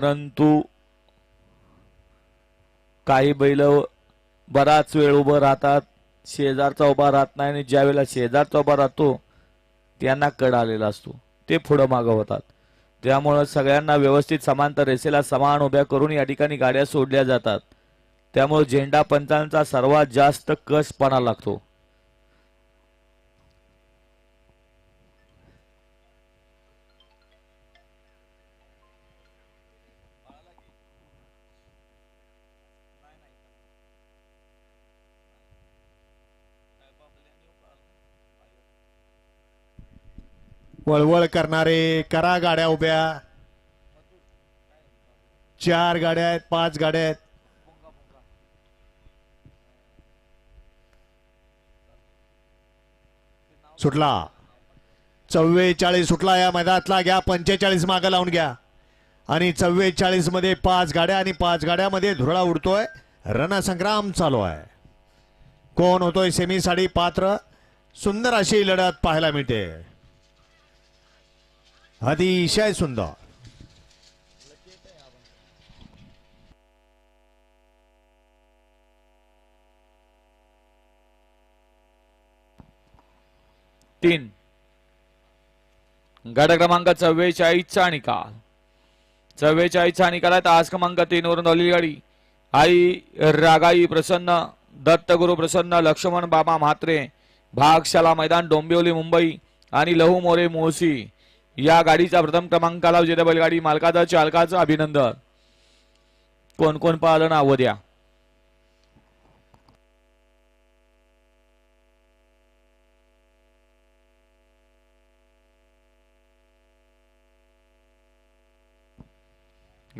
परंतु काही बैल बराच वेळ उभं राहतात शेजारचा उभा राहत नाही आणि ज्या वेळेला शेजारचा उभा राहतो त्यांना कड आलेला असतो. ते पुढं मागं होतात. त्यामुळं सगळ्यांना व्यवस्थित समांतर रेषेला समान उभ्या करून या ठिकाणी गाड्या सोडल्या जातात. त्यामुळे झेंडा पंचांचा सर्वात जास्त कसपणा लागतो. वळवळ करणारे करा गाड्या उभ्या. चार गाड्या आहेत पाच गाड्या आहेत. सुटला. चव्वेचाळीस सुटला या मैदानातला. घ्या पंचेचाळीस मागं लावून घ्या. आणि चव्वेचाळीसमध्ये पाच गाड्या आणि पाच गाड्यामध्ये धुरळा उडतोय. रणसंग्राम चालू आहे. कोण होतोय सेमीसाठी पात्र? सुंदर अशी लढत पाहायला मिळते. अतिशय सुंदर. तीन. गट क्रमांक चव्वेचाळीसचा निकाल. चव्वेचाळीसचा निकाल आहे आज क्रमांक तीन वरून धावलेली गाडी. आई रागाई प्रसन्न दत्तगुरु प्रसन्न लक्ष्मण बाबा म्हात्रे भागशाला मैदान डोंबिवली मुंबई आणि लहू मोरे मोसी या गाडीचा प्रथम क्रमांकाला विजेता बैलगाडी मालकाचं चालकाचं अभिनंदन. कोण कोण पाहिलं नाव द्या?